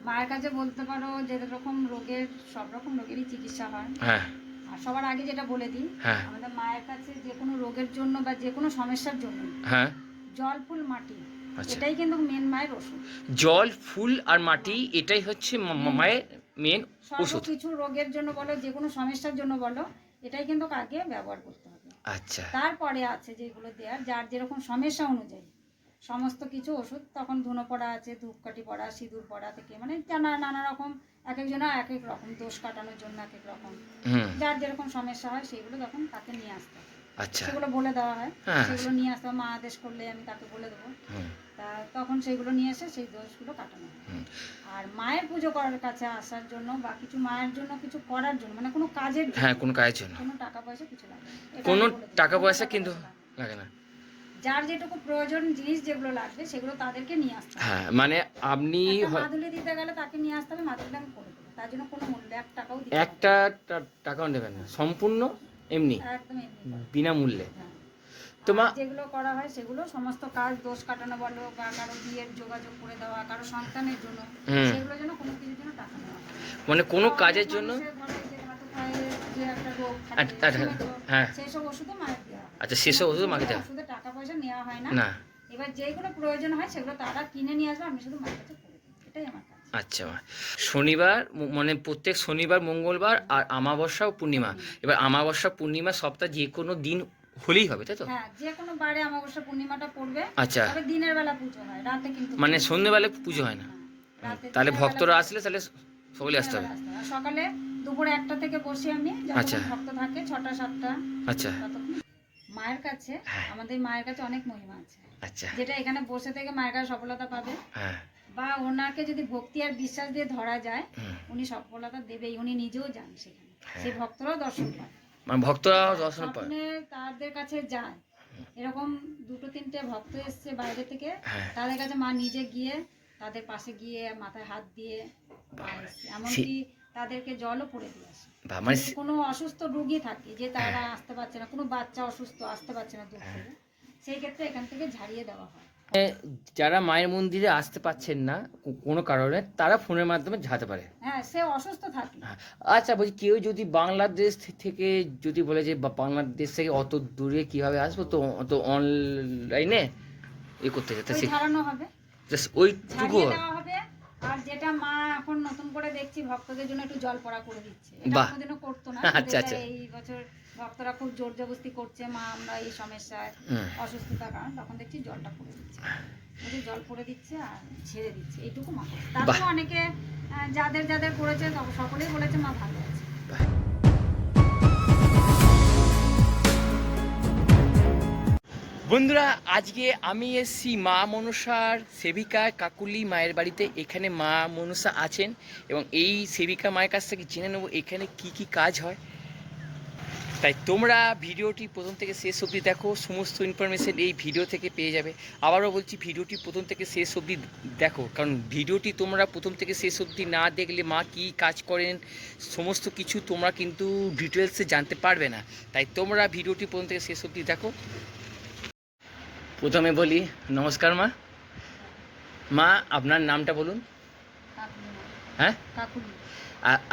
মায়ের কাছে বলতে পারো যে রকম রোগের সব রকম রোগেরই চিকিৎসা হয়। হ্যাঁ। আর সবার আগে যেটা বলে দিই হ্যাঁ। আমাদের মায়ের কাছে যে কোনো রোগের জন্য বা যে কোনো সমস্যার জন্য হ্যাঁ। জল ফুল মাটি আচ্ছা। এটাই কিন্তু মেন মায়ের ওষুধ। জল ফুল আর মাটি এটাই হচ্ছে মায়ের মেন ওষুধ। কিছু রোগের জন্য বলো যে কোনো সমস্যার জন্য বলো এটাই কিন্তু আগে ব্যবহার করতে হবে। আচ্ছা। তারপরে আছে যেগুলো দেওয়ার যার যেরকম সমস্যা অনুযায়ী। সমস্ত কিছু ওষুধ তখন ধুনো পড়া আছে ধূপকাঠি পড়া সিঁদুর পড়া থেকে মানে জানা নানা রকম এক একজনের এক এক রকম দোষ কাটানোর জন্য এক এক রকম। যার যেরকম সমস্যা হয় সেগুলো তখন তাকে নিয়ে আসতে আচ্ছা। সেগুলো বলে দেওয়া হয় হ্যাঁ। সেগুলো নিয়ে আসতে মা আদেশ করলে আমি তাকে বলে দেবো। তা তখন সেগুলো নিয়ে এসে সেই দোষগুলো কাটানো হয়। আর মায়ের পুজো করার কাছে আসার জন্য বা কিছু মায়ের জন্য কিছু করার জন্য মানে কোনো কাজের জন্য হ্যাঁ কোনো কাজের জন্য। কোনো টাকা পয়সা কিছু লাগে। কোনো। টাকা পয়সা কিন্তু লাগে না। যার যেটুকু প্রয়োজন জিনিস যেগুলো লাগবে সেগুলো তাদেরকে নিয়ে আসতে হ্যাঁ মানে আপনি মাদুলি দিতে গেলে তাকে নিয়ে আসতে হবে মাদুলি আমি করে দেবো তার জন্য কোনো মূল্য এক টাকাও দিতে একটা টাকাও নেবেন না সম্পূর্ণ এমনি একদম। বিনামূল্যে হ্যাঁ। তোমা আর যেগুলো করা হয় সেগুলো সমস্ত কাজ দোষ কাটানো বলো বা কারও বিয়ের যোগাযোগ করে দেওয়া কারও সন্তানের জন্য। সেগুলোর জন্য কোনো কিছুর জন্য টাকা নেওয়া হয় মানে কোনো কাজের জন্য আচ্ছা, আচ্ছা? হ্যাঁ। সেই সব ওষুধও মায়ের। আচ্ছা সেসব ওষুধ মাকে দেওয়া। ওষুধে টাকা পয়সা নেওয়া হয় না। না। এবার যেগুলো প্রয়োজন হয় সেগুলো তারা কিনে নিয়ে আসবে আমি শুধু মায়ের কাছে এটাই আমার কাজ। আচ্ছা। শনিবার মানে প্রত্যেক শনিবার মঙ্গলবার আর আমাবস্যা ও পূর্ণিমা। এবার আমাবস্যা পূর্ণিমা সপ্তাহ যে কোনো দিন হলেই হবে তাই তো? হ্যাঁ যে কোনো বারে অমাবস্যা পূর্ণিমাটা পড়বে। আচ্ছা। তবে দিনের বেলা পুজো হয় রাতে কিন্তু মানে পুজো হয়। সন্ধ্যেবেলায় পুজো হয় না। রাতে তাহলে ভক্তরা আসলে তাহলে সকলে আসতে হবে। সকালে দুপুরে একটা থেকে বসে আমি আচ্ছা। ভক্ত থাকে ছটা সাতটা। আচ্ছা। মায়ের কাছে হ্যাঁ। আমাদের মায়ের কাছে অনেক মহিমা আছে। আচ্ছা। যেটা এখানে বসে থেকে মায়ের কাছে সফলতা পাবে। হ্যাঁ। বা ওনাকে যদি ভক্তি আর বিশ্বাস দিয়ে ধরা যায় উনি সফলতা দেবেই উনি নিজেও যান সেখানে। হ্যাঁ। সেই ভক্তরাও দর্শন পায়। মানে ভক্তরা দর্শন পায়। তাদের কাছে যায় এরকম দুটো তিনটে ভক্ত এসছে বাইরে থেকে। তাদের কাছে মা নিজে গিয়ে তাদের পাশে গিয়ে মাথায় হাত দিয়ে এমনকি তাদেরকে জলও পড়ে দিয়ে আসে। মানে কোনো অসুস্থ রুগী থাকে যে তারা আসতে পারছে না কোনো বাচ্চা অসুস্থ আসতে পারছে না দূর থেকে সেই ক্ষেত্রে এখান থেকে ঝাড়িয়ে দেওয়া হয়। যারা মায়ের মন্দিরে আসতে পাচ্ছেন না কোনো কারণে তারা ফোনের মাধ্যমে ঝাতে পারে। হ্যাঁ সে অসুস্থ থাকে। হ্যাঁ। আচ্ছা বলছি কেউ যদি বাংলাদেশ থেকে যদি বলে যে বাংলাদেশ থেকে অত দূরে কীভাবে আসব তো তো অনলাইনে এ করতে যেতে ঝাড়ানো হবে। জাস্ট ওইটুকু আর যেটা মা এখন নতুন করে দেখছি ভক্তদের জন্য একটু জল পড়া করে দিচ্ছে এটা। কোনোদিনও করতো না আচ্ছা, আচ্ছা। এই বছর ভক্তরা খুব জোর জবস্তি করছে মা আমরা এই সমস্যায়। অসুস্থতার কারণ তখন দেখছি জলটা পড়ে দিচ্ছে জল পড়ে দিচ্ছে আর ছেড়ে দিচ্ছে এইটুকু মা তারপরে অনেকে যাদের যাদের করেছে সকলেই বলেছে মা ভালো আছে বন্ধুরা, আজকে আমি এসেছি মা মনসার সেবিকা কাকুলি মায়ের বাড়িতে। এখানে মা মনসা আছেন এবং এই সেবিকা মায়ের কাছ থেকে জেনে নেব এখানে কি কি কাজ হয়। তাই তোমরা ভিডিওটি প্রথম থেকে শেষ অবধি দেখো, সমস্ত ইনফরমেশন এই ভিডিও থেকে পেয়ে যাবে। আবারও বলছি, ভিডিওটি প্রথম থেকে শেষ অবধি দেখো, কারণ ভিডিওটি তোমরা প্রথম থেকে শেষ অবধি না দেখলে মা কি কাজ করেন, সমস্ত কিছু তোমরা কিন্তু ডিটেলসে জানতে পারবে না। তাই তোমরা ভিডিওটি প্রথম থেকে শেষ অবধি দেখো। প্রথমে বলি নমস্কার মা। মা আপনার নামটা বলুন। হ্যাঁ?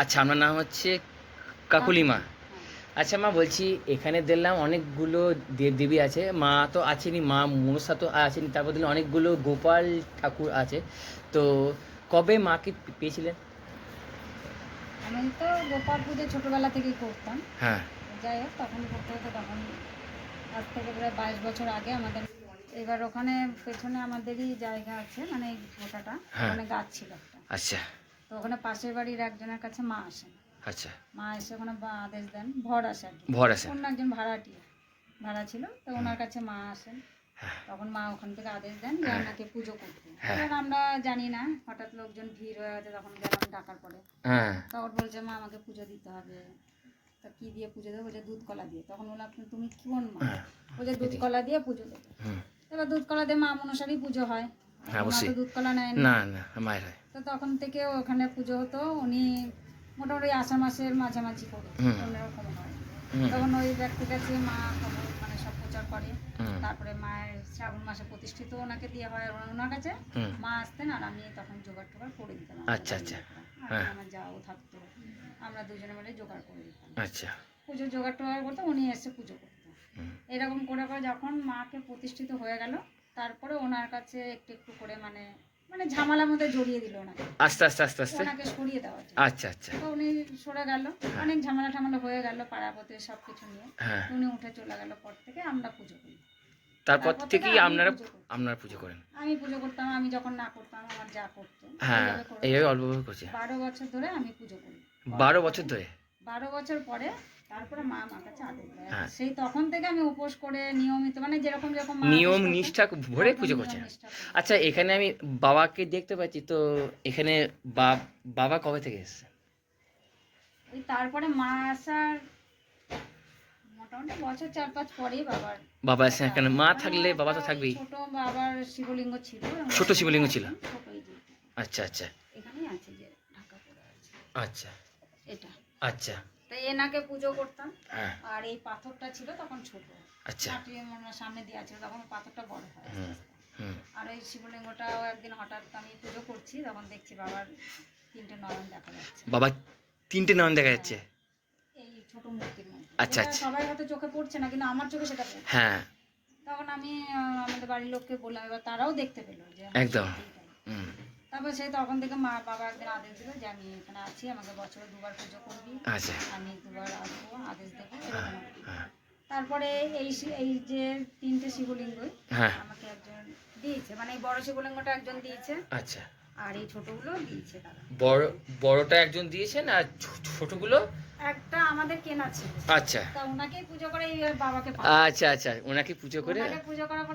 আচ্ছা আপনার নাম হচ্ছে কাকুলি মা। আচ্ছা মা বলছি এখানে দেখলাম অনেকগুলো দেব দেবী আছে। মা তো আছেনই মা মনসা তো আছেনই তারপর দেখলাম অনেকগুলো গোপাল ঠাকুর আছে। তো কবে মাকে পেয়েছিলেন? আমি তো গোপাল পুজো ছোটবেলা থেকেই করতাম। হ্যাঁ। যাই হোক তখন করতে হতো তখন আজ থেকে প্রায় বাইশ বছর আগে আমাদের এবার ওখানে পেছনে আমাদেরই জায়গা আছে মানে গোটাটা হ্যাঁ। ওখানে গাছ ছিল একটা। আচ্ছা। তো ওখানে পাশের বাড়ির একজনের কাছে মা আসেন। আচ্ছা। মা এসে ওখানে বা- আদেশ দেন ভর আসে আর কি। ভর আছে অন্য একজন ভাড়াটিয়া ভাড়া ছিল তো ওনার কাছে মা আসেন। হ্যাঁ। তখন মা ওখান থেকে আদেশ দেন যে আপনাকে পুজো করতে। হ্যাঁ। এবার আমরা জানি না হঠাৎ লোকজন ভিড় হয়ে গেছে তখন গেলাম ডাকার পরে। হ্যাঁ। তখন বলছে মা আমাকে পুজো দিতে হবে। তা কি দিয়ে পুজো দেবো? বলছে দুধ কলা দিয়ে। তখন বললাম তুমি কোন মা? হ্যাঁ। বলছে দুধ কলা দিয়ে পুজো দেবো। এবার দুধ কলা দিয়ে মা মনসারই পুজো হয়। হ্যাঁ, অবশ্যই। দুধ কলা নেয় না। না মায়ের হয়। তো তখন থেকে ওখানে পুজো হতো উনি মোটামুটি আষাঢ় মাসের মাঝামাঝি করে অন্যরকম হয়। তখন ওই ব্যক্তির কাছে মা মানে সব প্রচার করে। তারপরে মায়ের শ্রাবণ মাসে প্রতিষ্ঠিত ওনাকে দিয়ে হয় ওনার কাছে। মা আসতেন আর আমি তখন জোগাড় টোগাড় করে দিতাম। আচ্ছা, আচ্ছা। হ্যাঁ। আমার যাও থাকতো। আমরা দুজনে মিলে জোগাড় করে দিতাম। আচ্ছা। পুজো জোগাড় টোগাড় করতো উনি এসে পুজো করতো। এরকম করে করে যখন মাকে প্রতিষ্ঠিত হয়ে গেল তারপরে ওনার কাছে একটু একটু করে মানে মানে ঝামেলার মধ্যে জড়িয়ে দিল ওনাকে। আস্তে আস্তে আস্তে আস্তে? ওনাকে সরিয়ে জন্য। আচ্ছা আচ্ছা। তো উনি সরে গেল। অনেক ঝামেলা ঠামেলা হয়ে গেল পাড়াপতি সব কিছু নিয়ে। হ্যাঁ। উনি উঠে চলে গেল পর থেকে আমরা পুজো করি। তারপর থেকেই থেকে আপনারা পুজো আপনারা পুজো করেন? আমি পুজো করতাম আমি যখন না করতাম আমার যা করতো। হ্যাঁ এইভাবে অল্প অল্প করছে। বারো বছর ধরে আমি পুজো করি। বারো বছর ধরে? বারো বছর পরে হ্যাঁ। সেই তখন থেকে আমি উপোস করে নিয়মিত মানে যেরকম যেরকম নিয়ম নিষ্ঠা ভরে পুজো করছেন আচ্ছা এখানে আমি বাবাকে দেখতে পাচ্ছি তো এখানে বাবা কবে থেকে এসছে? তারপরে মা আসার মোটামুটি বছর চার পাঁচ পরেই বাবার বাবা এসে এখানে মা থাকলে বাবা তো থাকবেই। ছোট বাবার শিবলিঙ্গ ছিল ছোট শিবলিঙ্গ ছিল? আচ্ছা আচ্ছা। এখানেই আছে যে ঢাকা পড়ে আছে। আচ্ছা। এটা। আচ্ছা। তাই এনাকে পুজো করতাম। হ্যাঁ। আর এই পাথরটা ছিল তখন ছোট। আচ্ছা। মনে হয় সামনে দেওয়া ছিল তখন পাথরটা বড় হয়। আর ওই শিবলিঙ্গটাও একদিন হঠাৎ আমি পুজো করছি তখন দেখছি বাবার তিনটে নয়ন দেখা যাচ্ছে। বাবা তিনটে নয়ন দেখা যাচ্ছে? এই ছোট মূর্তির মধ্যে। আচ্ছা, আচ্ছা। সবাই হয়তো চোখে পড়ছে না কিন্তু আমার চোখে সেটা হ্যাঁ। তখন আমি আমাদের বাড়ির লোককে বললাম এবার তারাও দেখতে পেল যে হ্যাঁ, একদম। হুম। তারপর সেই তখন থেকে মা বাবা একদিন আদেশ দিল যে আমি এখানে আছি আমাকে বছরে দুবার পুজো করবি। আচ্ছা। আমি দুবার আসব আদেশ দেবো এরকম হ্যাঁ। তারপরে এই এই যে তিনটে শিবলিঙ্গই হ্যাঁ। আমাকে একজন দিয়েছে মানে এই বড় শিবলিঙ্গটা একজন দিয়েছে আচ্ছা। আর এই ছোটগুলো দিয়েছে তারা। বড় বড়টা একজন দিয়েছেন আর ছো- ছোটগুলো? একটা আমাদের কেনা ছিল। আচ্ছা। তা ওনাকেই পুজো করে এই বাবাকে আচ্ছা আচ্ছা ওনাকে পুজো করে? পুজো করার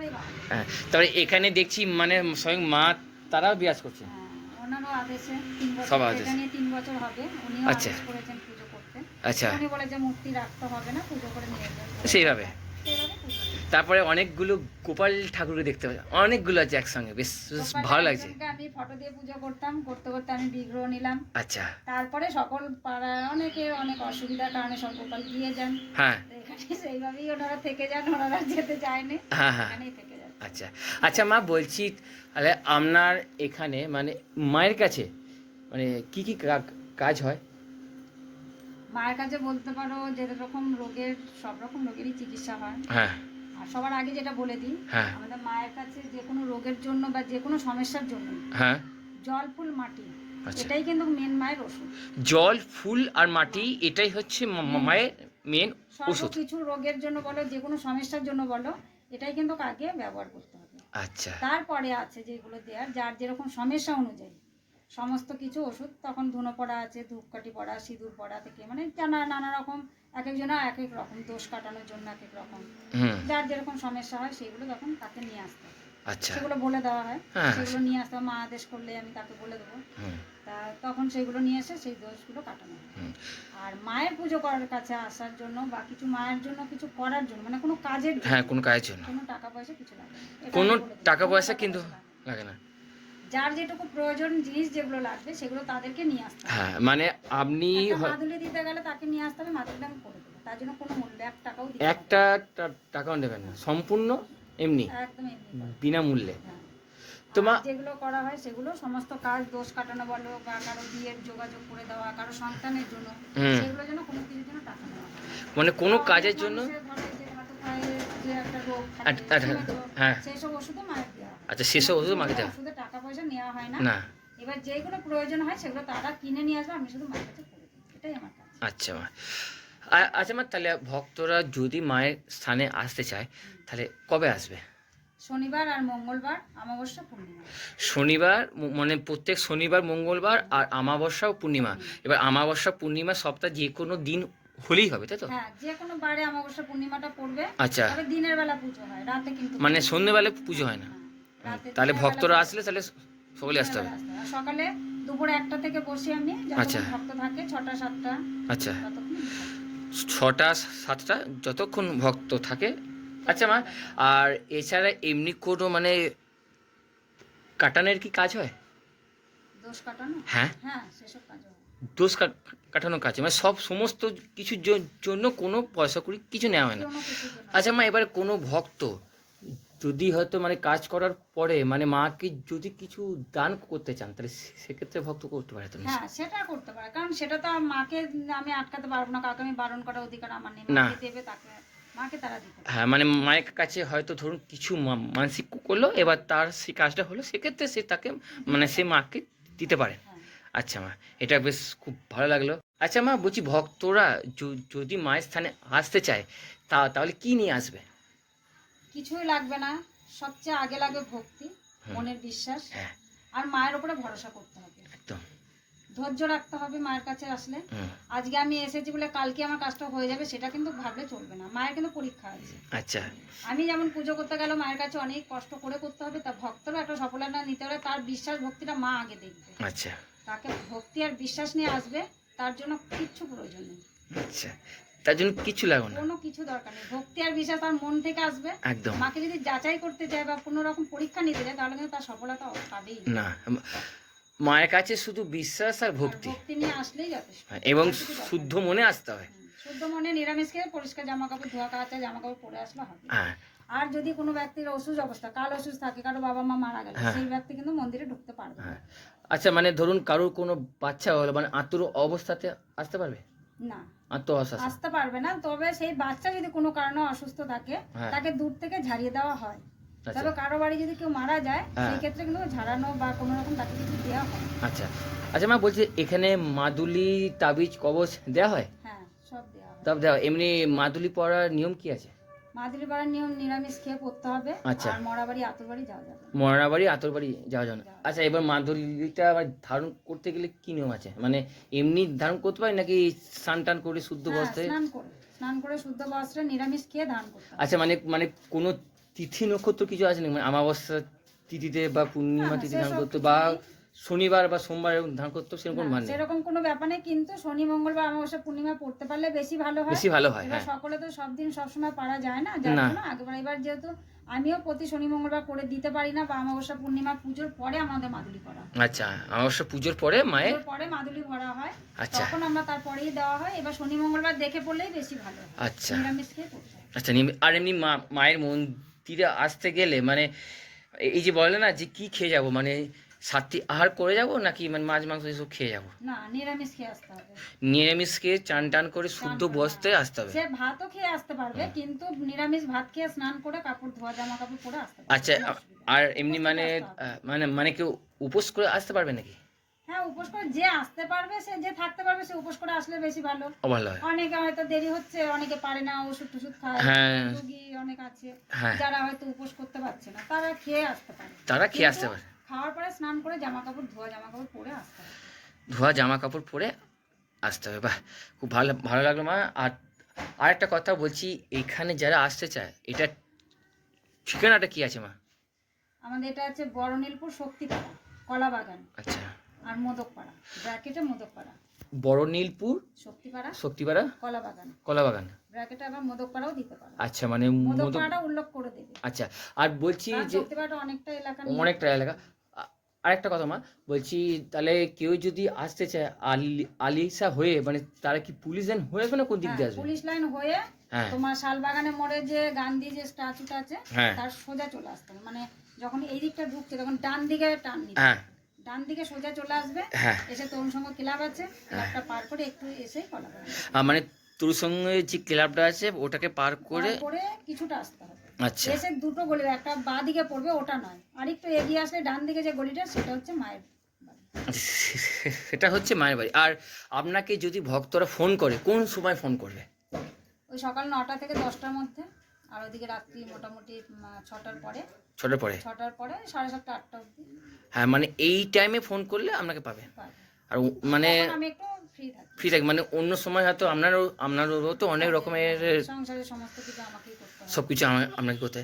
হ্যাঁ তারপরে এখানে দেখছি মানে স্বয়ং মা তারাও বিরাজ করছে। হ্যাঁ, ওনারও আদেশে তিন বছর এটা নিয়ে তিন বছর হবে উনিও আচ্ছা। করেছেন পুজো করতে। আচ্ছা। উনি বলে যে মূর্তি রাখতে হবে না পুজো করে নিয়ে যাবেন সেইভাবে। তারপরে অনেকগুলো গোপাল ঠাকুরকে দেখতে পাচ্ছি অনেকগুলো আছে একসঙ্গে বেশ ভালো লাগছে। আমি ফটো দিয়ে পুজো করতাম করতে করতে আমি বিগ্রহ নিলাম। আচ্ছা। তারপরে সকল পাড়া অনেকে অনেক অসুবিধার কারণে সব গোপাল দিয়ে যান। হ্যাঁ। সেইভাবেই ওনারা থেকে যান ওনারা যেতে চায়নি হ্যাঁ আচ্ছা আচ্ছা মা বলছি তাহলে আপনার এখানে মানে মায়ের কাছে মানে কি কি কাজ হয়? মায়ের কাছে বলতে পারো যে রকম রোগের সব রকম রোগেরই চিকিৎসা হয়। হ্যাঁ। আর সবার আগে যেটা বলে দিই হ্যাঁ। আমাদের মায়ের কাছে যে কোনো রোগের জন্য বা যে কোনো সমস্যার জন্য হ্যাঁ। জল ফুল মাটি আচ্ছা। এটাই কিন্তু মেন মায়ের ওষুধ। জল ফুল আর মাটি এটাই হচ্ছে মা- মায়ের মেন ওষুধ। কিছু রোগের জন্য বলো যে কোনো সমস্যার জন্য বলো এটাই কিন্তু আগে ব্যবহার করতে হবে। আচ্ছা। তারপরে আছে যেগুলো দেওয়ার যার যেরকম সমস্যা অনুযায়ী। সমস্ত কিছু ওষুধ তখন ধুনো পড়া আছে ধূপকাঠি পড়া সিঁদুর পড়া থেকে মানে জানা নানা রকম এক একজনা এক এক রকম দোষ কাটানোর জন্য এক এক রকম। যার যেরকম সমস্যা হয় সেগুলো তখন তাকে নিয়ে আসতে হবে। আচ্ছা। সেগুলো বলে দেওয়া হয়। হ্যাঁ। সেগুলো নিয়ে আসতে মা আদেশ করলে আমি তাকে বলে দেবো। তা তখন সেগুলো নিয়ে এসে সেই দোষগুলো কাটানো আর মায়ের পুজো করার কাছে আসার জন্য বা কিছু মায়ের জন্য কিছু করার জন্য মানে কোনো কাজের হ্যাঁ কোনো কাজের জন্য। কোনো টাকা পয়সা কিছু লাগে কোনো। টাকা পয়সা কিন্তু লাগে না। যার যেটুকু প্রয়োজন জিনিস যেগুলো লাগবে সেগুলো তাদেরকে নিয়ে আসতে হ্যাঁ মানে আপনি মাদুলি দিতে গেলে তাকে নিয়ে আসতে হবে মাদুলিটা আমি করে দেবো। তার জন্য কোনো মূল্য এক টাকাও একটা টাকাও নেবেন না। সম্পূর্ণ এমনি? বিনামূল্যে? হ্যাঁ। তো মা আর যেগুলো করা হয় সেগুলো সমস্ত কাজ দোষ কাটানো বলো বা কারও বিয়ের যোগাযোগ করে দেওয়া কারও সন্তানের জন্য। সেগুলোর জন্য কোনো কিছুর জন্য টাকা নেওয়া মানে কোনো কাজের জন্য? হ্যাঁ। সেই সব ওষুধও মায়ের দেওয়া আচ্ছা সেসব ওষুধ মাকে দেওয়া ওষুধের টাকা পয়সা নেওয়া হয় না। না। এবার যেগুলো প্রয়োজন হয় সেগুলো তারা কিনে নিয়ে আসবে আমি শুধু মায়ের কাছে করে দিই। এটাই আমার কাজ। আচ্ছা মা। আচ্ছা মা তাহলে ভক্তরা যদি মায়ের স্থানে আসতে চায় তাহলে কবে আসবে? শনিবার আর মঙ্গলবার অমাবস্যা পূর্ণিমা। শনিবার মানে প্রত্যেক শনিবার মঙ্গলবার আর আমাবস্যা ও পূর্ণিমা। এবার আমাবস্যা পূর্ণিমা সপ্তাহ যে কোনো দিন হলেই হবে তাই তো? হ্যাঁ যে কোনো বারে অমাবস্যা পূর্ণিমাটা পড়বে। আচ্ছা। তবে দিনের বেলা পুজো হয় রাতে কিন্তু মানে। সন্ধ্যেবেলা পুজো হয় না? হ্যাঁ, রাতে তাহলে ভক্তরা আসলে তাহলে সকলে আসতে হবে। সকালে দুপুর একটা থেকে বসে আমি আচ্ছা। ভক্ত থাকে ছটা সাতটা। আচ্ছা। ছটা সাতটা যতক্ষণ ভক্ত থাকে। আচ্ছা মা আর এছাড়া এমনি কোনো মানে কাটানের কি কাজ হয়? দোষ কাটানো? হ্যাঁ। হ্যাঁ দোষ কাট- কাটানোর কাজ মানে সব সমস্ত কিছুর জন্য কোনো পয়সা কুড়ি কিছু নেওয়া হয় না। আচ্ছা মা এবার কোনো ভক্ত যদি হয়তো মানে কাজ করার পরে মানে মাকে যদি কিছু দান করতে চান তাহলে সে- সেক্ষেত্রে ভক্ত করতে পারে তো নিশ্চয়ই? হ্যাঁ সেটা করতে পারে। কারণ সেটা তো মাকে আমি আটকাতে পারব না কাউকে আমি বারণ করার অধিকার আমার নেই। না। মাকে দেবে তাকে মাকে তারা দিতে হ্যাঁ মানে মায়ের কাছে হয়তো ধরুন কিছু মানসিক করল এবার তার সেই কাজটা হলো সেক্ষেত্রে সে তাকে মানে সে মাকে দিতে পারে। হ্যাঁ। আচ্ছা মা এটা বেশ খুব ভালো লাগল। আচ্ছা মা বলছি ভক্তরা যদি মায়ের স্থানে আসতে চায় তা তাহলে কি নিয়ে আসবে? কিছুই লাগবে না সবচেয়ে আগে লাগবে ভক্তি মনের বিশ্বাস হ্যাঁ। আর মায়ের উপরে ভরসা করতে হবে। একদম। ধৈর্য রাখতে হবে মায়ের কাছে আসলে। আজকে আমি এসেছি বলে কালকে আমার কাজটা হয়ে যাবে সেটা কিন্তু ভাবলে চলবে না। মায়ের কিন্তু পরীক্ষা আছে। আচ্ছা। আমি যেমন পুজো করতে গেলে মায়ের কাছে অনেক কষ্ট করে করতে হবে তা ভক্তরা একটা সফলতা নিতে হলে তার বিশ্বাস ভক্তিটা মা আগে দেখবে। আচ্ছা। তাকে ভক্তি আর বিশ্বাস নিয়ে আসবে তার জন্য কিচ্ছু প্রয়োজন নেই। আচ্ছা। তার জন্য কিছু লাগবে না। কোনো কিছু দরকার নেই। ভক্তি আর বিশ্বাস তার মন থেকে আসবে। একদম। মাকে যদি যাচাই করতে চায় বা কোনো রকম পরীক্ষা নিতে চায় তাহলে কিন্তু তার সফলতা পাবেই না। মায়ের কাছে শুধু বিশ্বাস আর ভক্তি। ভক্তি নিয়ে আসলেই যথেষ্ট। হ্যাঁ, এবং শুদ্ধ মনে আসতে হয়। শুদ্ধ মনে নিরামিষ খেয়ে পরিষ্কার জামা কাপড় ধোয়া কাচা জামা কাপড় পরে আসলে হবে। হ্যাঁ। আর যদি কোনো ব্যক্তির অসুস্থ অবস্থা কাল অসুস্থ থাকে কারও বাবা মা মারা গেল হ্যাঁ। সেই ব্যক্তি কিন্তু মন্দিরে ঢুকতে পারবে না। আচ্ছা মানে ধরুন কারোর কোনো বাচ্চা হলো মানে আতুর অবস্থাতে আসতে পারবে? না। আসতে পারবে না। তবে সেই বাচ্চা যদি কোনো কারণে অসুস্থ থাকে হ্যাঁ। তাকে দূর থেকে ঝাড়িয়ে দেওয়া হয়। আচ্ছা। তবে কারও বাড়ি যদি কেউ মারা যায় হ্যাঁ। সেই ক্ষেত্রে কিন্তু ঝাড়ানো বা কোনো রকম তাকে কিছু দেওয়া হয়। আচ্ছা। আচ্ছা মা বলছি এখানে মাদুলি তাবিজ কবচ দেওয়া হয়? হ্যাঁ সব দেওয়া হয়। তবে দেওয়া এমনি মাদুলি পড়ার নিয়ম কি আছে? মাদুলি পাড়ার নিয়ম নিরামিষ খেয়ে পড়তে হবে আচ্ছা। আর মরা বাড়ি যাওয়া যাবে না। মরানা বাড়ি আতর জন্য আচ্ছা এবার আবার ধারণ করতে গেলে কি নিয়ম আছে মানে এমনি ধারণ করতে পারি নাকি স্নান টান করে শুদ্ধ হ্যাঁ, বস্তায় স্নান করে স্নান করে শুদ্ধ বস্ত্রে নিরামিষ খেয়ে করতে আচ্ছা মানে মানে কোনো তিথি নক্ষত্র কিছু আছে নাকি মানে আমাবস্যা তিথিতে বা পূর্ণিমা না, না, তিথি ধান সেসব করতে বা। শনিবার বা সোমবার ধান করতে সেরকম মানে সেরকম কোনো ব্যাপার নেই কিন্তু শনি মঙ্গল বা অমাবস্যা পূর্ণিমা পড়তে পারলে বেশি ভালো হয়। বেশি ভালো হয় হ্যাঁ। সকলে তো সব দিন সবসময় পারা যায় না যার না। জন্য আগেবার এবার যেহেতু আমিও প্রতি শনি মঙ্গলবার করে দিতে পারি না বা অমাবস্যা পূর্ণিমা পুজোর পরে আমাদের মাদুলি করা আচ্ছা আমাবস্যা পুজোর পরে মায়ের? পরে মাদুলি ভরা হয় আচ্ছা। তখন আমরা তারপরেই দেওয়া হয় এবার শনি মঙ্গলবার দেখে পড়লেই বেশি ভালো আচ্ছা। নিরামিষ খেয়ে পড়তে আচ্ছা আর এমনি মা মায়ের মন্দিরে আসতে গেলে মানে এই যে বলে না যে কি খেয়ে যাব মানে সাথী আহার করে যাব নাকি মানে মাছ মাংস এসব খেয়ে যাব? না নিরামিষ খেয়ে আসতে হবে। নিরামিষ খেয়ে চান টান করে শুদ্ধ বস্তায় আসতে হবে? সে ভাতও খেয়ে আসতে পারবে কিন্তু নিরামিষ ভাত খেয়ে স্নান করে কাপড় ধোয়া জামা কাপড় পরে আসতে পারবে। আচ্ছা। আর এমনি মানে মানে মানে কেউ উপোস করে আসতে পারবে নাকি? হ্যাঁ উপোস করে যে আসতে পারবে সে যে থাকতে পারবে সে উপোস করে আসলে বেশি ভালো। ভালো অনেকে হয়তো দেরি হচ্ছে অনেকে পারে না ওষুধ টষুধ খায় হ্যাঁ। রুগী অনেক আছে হ্যাঁ। যারা হয়তো উপোস করতে পারছে না তারা খেয়ে আসতে পারে। তারা খেয়ে আসতে পারে। খাওয়ার পরে স্নান করে জামা কাপড় ধোয়া জামা কাপড় পরে আসতে হবে। ধোয়া জামা কাপড় পরে আসতে হবে। বাহ খুব ভালো ভালো লাগল মা। আর আর একটা কথা বলছি এখানে যারা আসতে চায় এটা ঠিকানাটা কি আছে মা? আমাদের এটা হচ্ছে বড়নীলপুর শক্তিপাড়া কলাবাগান। আচ্ছা। আর মোদকপাড়া ব্র্যাকেটে মোদকপাড়া। বড় নীলপুর শক্তিপাড়া শক্তিপাড়া কলাবাগান। কলাবাগান। ব্র্যাকেটে আবার মোদকপাড়াও দিতে পারে। আচ্ছা মানে মধু মোদকপাড়াটা উল্লেখ করে দেবে। আচ্ছা আর বলছি যে শক্তিপাড়াটা অনেকটা এলাকা অনেকটা এলাকা। আরেকটা কথা মা বলছি তাহলে কেউ যদি আসতে চায় আলি আলিসা হয়ে মানে তারা কি পুলিশ লাইন হয়ে আসবে না কোন দিক দিয়ে হ্যাঁ, আসবে? পুলিশ লাইন হয়ে হ্যাঁ। তোমার শালবাগানে মোড়ে যে গান্ধী যে স্ট্যাচুটা আছে হ্যাঁ। তার সোজা চলে আসতে মানে যখন এই দিকটা ঢুকছে তখন ডান দিকে টান নিতে হ্যাঁ। ডান দিকে সোজা চলে আসবে এসে তরুণ সংঘ ক্লাব আছে ক্লাবটা পার করে একটু এসেই কলাবাগান আর মানে তোর সঙ্গে যে ক্লাবটা আছে ওটাকে পার করে পার করে কিছুটা আসতে হবে। আচ্ছা। এসে দুটো গলি একটা বা দিকে পড়বে ওটা নয়। আর একটু এগিয়ে আসলে ডান দিকে যে গলিটা সেটা হচ্ছে মায়ের সেটা হচ্ছে মায়ের বাড়ি। আর আপনাকে যদি ভক্তরা ফোন করে কোন সময় ফোন করবে? ওই সকাল নটা থেকে দশটার মধ্যে আর ওইদিকে রাত্রি মোটামুটি ছটার পরে। ছটার পরে? ছটার পরে সাড়ে সাতটা আটটা অবধি। হ্যাঁ মানে এই টাইমে ফোন করলে আপনাকে পাবে। আর মানে আমি একটু ফ্রি থাকি। ফ্রি থাকে মানে অন্য সময় হয়তো আপনারও আপনারও তো অনেক রকমের সংসারের সমস্ত কিছু আমাকেই সব কিছু আপনাকে করতে।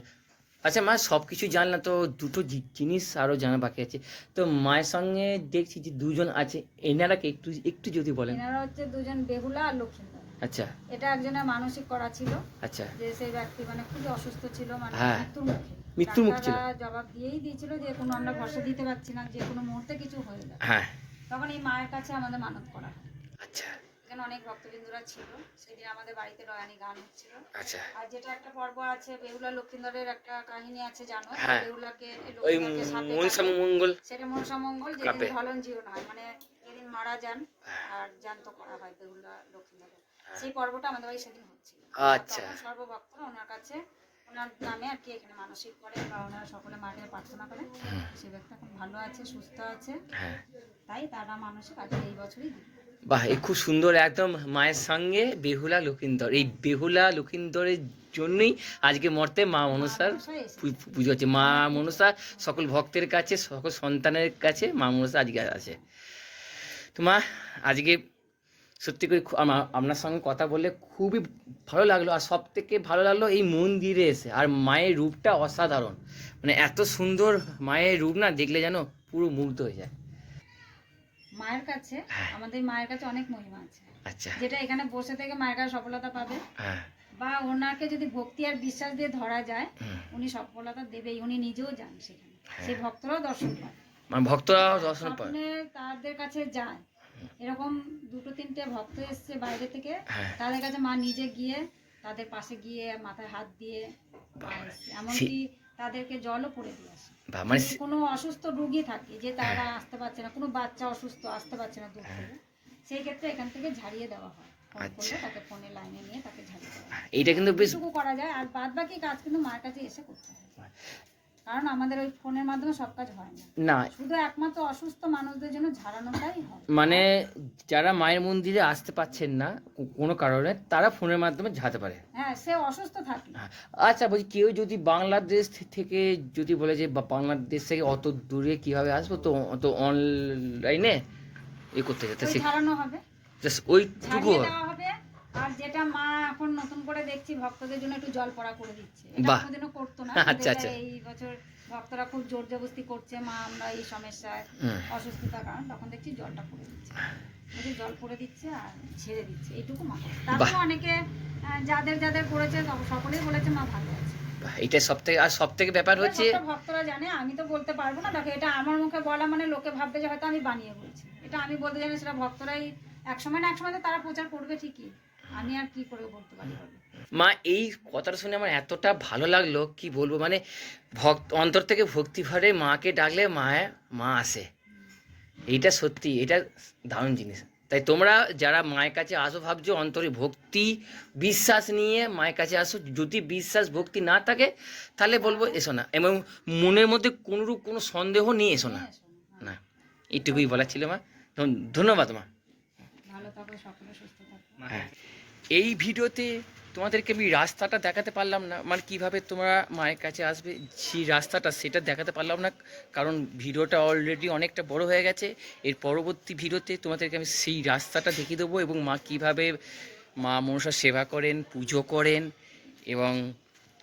আচ্ছা মা সব কিছু জানলাম তো দুটো জিনিস আরও জানা বাকি আছে। তো মায়ের সঙ্গে দেখছি যে দুজন আছে এনারাকে একটু একটু যদি বলেন। এনারা হচ্ছে দুজন বেহুলা আর লক্ষ্মীন্দর। আচ্ছা। এটা একজনের মানসিক করা ছিল। আচ্ছা। যে সেই ব্যক্তি মানে খুব অসুস্থ ছিল মানে হ্যাঁ। মৃত্যুর মুখে মৃত্যুর মুখ ছিল। জবাব দিয়েই দিয়েছিল যে কোনো আমরা ভরসা দিতে পারছি না যে কোনো মুহূর্তে কিছু হয়ে যাবে। হ্যাঁ। তখন এই মায়ের কাছে আমাদের মানত করা আচ্ছা। এখানে অনেক ভক্তবিন্দুরা ছিল। সেদিন আমাদের বাড়িতে রয়ানি গান হচ্ছিল। আচ্ছা। আর যেটা একটা পর্ব আছে বেহুলা লক্ষিন্দরের একটা কাহিনী আছে জানো? হ্যাঁ। বেহুলাকে ওই সেটা মনসা মঙ্গল ক্লাবে। যেদিন ঢলন জীবন হয়। মানে যেদিন মারা যান আর জ্যান্ত করা হয় বেহুলা লক্ষিন্দরের। সেই পর্বটা আমাদের বাড়ি সেদিন হচ্ছিল। আচ্ছা। সর্বভক্তরা ওনার কাছে ওনার নামে আর কি এখানে মানসিক করে বা ওনারা সকলে কাছে প্রার্থনা করে। সে ব্যক্তি এখন ভালো আছে সুস্থ আছে। হ্যাঁ। তাই তারা মানসিক আজকে এই বছরই দিল। বাহ এই খুব সুন্দর একদম মায়ের সঙ্গে বেহুলা লক্ষিন্দর এই বেহুলা লক্ষিন্দরের জন্যই আজকে মর্তে মা মনসার পুজো হচ্ছে। মা মনসা সকল ভক্তের কাছে সকল সন্তানের কাছে মা মনসা আজকে আছে। তো মা আজকে সত্যি করে আপনার সঙ্গে কথা বললে খুবই ভালো লাগল আর সব থেকে ভালো লাগল এই মন্দিরে এসে। আর মায়ের রূপটা অসাধারণ। মানে এত সুন্দর মায়ের রূপ না দেখলে যেন পুরো মুগ্ধ হয়ে যায়। মায়ের কাছে হ্যাঁ। আমাদের মায়ের কাছে অনেক মহিমা আছে। আচ্ছা। যেটা এখানে বসে থেকে মায়ের কাছে সফলতা পাবে। হ্যাঁ। বা ওনাকে যদি ভক্তি আর বিশ্বাস দিয়ে ধরা যায় উনি সফলতা দেবেই উনি নিজেও যান সেখানে। হ্যাঁ। সেই ভক্তরাও দর্শন পায়। মানে ভক্তরা দর্শন পায়। তাদের কাছে যায়। এরকম দুটো তিনটে ভক্ত এসছে বাইরে থেকে। তাদের কাছে মা নিজে গিয়ে তাদের পাশে গিয়ে মাথায় হাত দিয়ে এমনকি তাদেরকে জলও পড়ে দিয়ে আসে মানে কোনো অসুস্থ রুগী থাকে যে তারা আসতে পারছে না কোনো বাচ্চা অসুস্থ আসতে পারছে না দূর থেকে সেই ক্ষেত্রে এখান থেকে ঝাড়িয়ে দেওয়া হয়। হ্যাঁ। আচ্ছা। তাকে ফোনে লাইনে নিয়ে তাকে ঝাড়িয়ে দেওয়া হয়। এইটা কিন্তু বেশ করা যায় আর বাদ বাকি কাজ কিন্তু মার কাছে এসে করতে হয়। কারণ আমাদের ওই ফোনের মাধ্যমে সব কাজ হয় না। না। শুধু একমাত্র অসুস্থ মানুষদের জন্য ঝাড়ানোটাই হয়। মানে যারা মায়ের মন্দিরে আসতে পাচ্ছেন না কোনো কারণে তারা ফোনের মাধ্যমে ঝাতে পারে। হ্যাঁ সে অসুস্থ থাকে। হ্যাঁ। আচ্ছা বলছি কেউ যদি বাংলাদেশ থেকে যদি বলে যে বাংলাদেশ থেকে অত দূরে কীভাবে আসব তো তো অনলাইনে এ করতে যেতে ঝাড়ানো হবে। জাস্ট ওইটুকু হবে। আর যেটা মা এখন নতুন করে দেখছি ভক্তদের জন্য একটু জল পড়া করে দিচ্ছে। এটা। কোনোদিনও করতো না আচ্ছা, আচ্ছা। এই বছর ভক্তরা খুব জোর জবস্তি করছে মা আমরা এই সমস্যায় অসুস্থতার কারণ তখন দেখছি জলটা পড়ে দিচ্ছে। বলছে জল পড়ে দিচ্ছে আর ছেড়ে দিচ্ছে এইটুকু মা। তারপরে অনেকে যাদের যাদের করেছে সকলেই বলেছে মা ভালো আছে। এটা সব থেকে আর সব থেকে ব্যাপার হচ্ছে ভক্তরা জানে আমি তো বলতে পারব না দেখো এটা আমার মুখে বলা মানে লোকে ভাববে যে হয়তো আমি বানিয়ে বলছি। এটা আমি বলতে জানি সেটা ভক্তরাই এক সময় না এক সময় তো তারা প্রচার করবে ঠিকই। আমি আর কি করে বলতে পারি মা এই কথাটা শুনে আমার এতটা ভালো লাগল কি বলব? মানে ভক্ত অন্তর থেকে ভক্তি ভরে মাকে ডাকলে মায়ের মা আসে। এইটা সত্যি এটা দারুণ জিনিস। তাই তোমরা যারা মায়ের কাছে আসো ভাবছ অন্তরে ভক্তি বিশ্বাস নিয়ে মায়ের কাছে আসো যদি বিশ্বাস ভক্তি না থাকে তাহলে বলব এসো না। এবং মনের মধ্যে কোনোরূপ কোনো সন্দেহ নিয়ে এসো না। না এইটুকুই বলার ছিল মা। ধন- ধন্যবাদ মা। ভালো থাকো সকলে সুস্থ থাকো। হ্যাঁ। এই ভিডিওতে তোমাদেরকে আমি রাস্তাটা দেখাতে পারলাম না। মানে কীভাবে তোমরা মায়ের কাছে আসবে, সেই রাস্তাটা সেটা দেখাতে পারলাম না। কারণ ভিডিওটা অলরেডি অনেকটা বড় হয়ে গেছে। এর পরবর্তী ভিডিওতে তোমাদেরকে আমি সেই রাস্তাটা দেখিয়ে দেবো এবং মা কীভাবে মা মনসার সেবা করেন, পুজো করেন এবং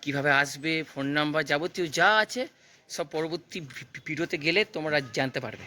কীভাবে আসবে ফোন নাম্বার যাবতীয় যা আছে সব পরবর্তী ভিডিওতে গেলে তোমরা জানতে পারবে।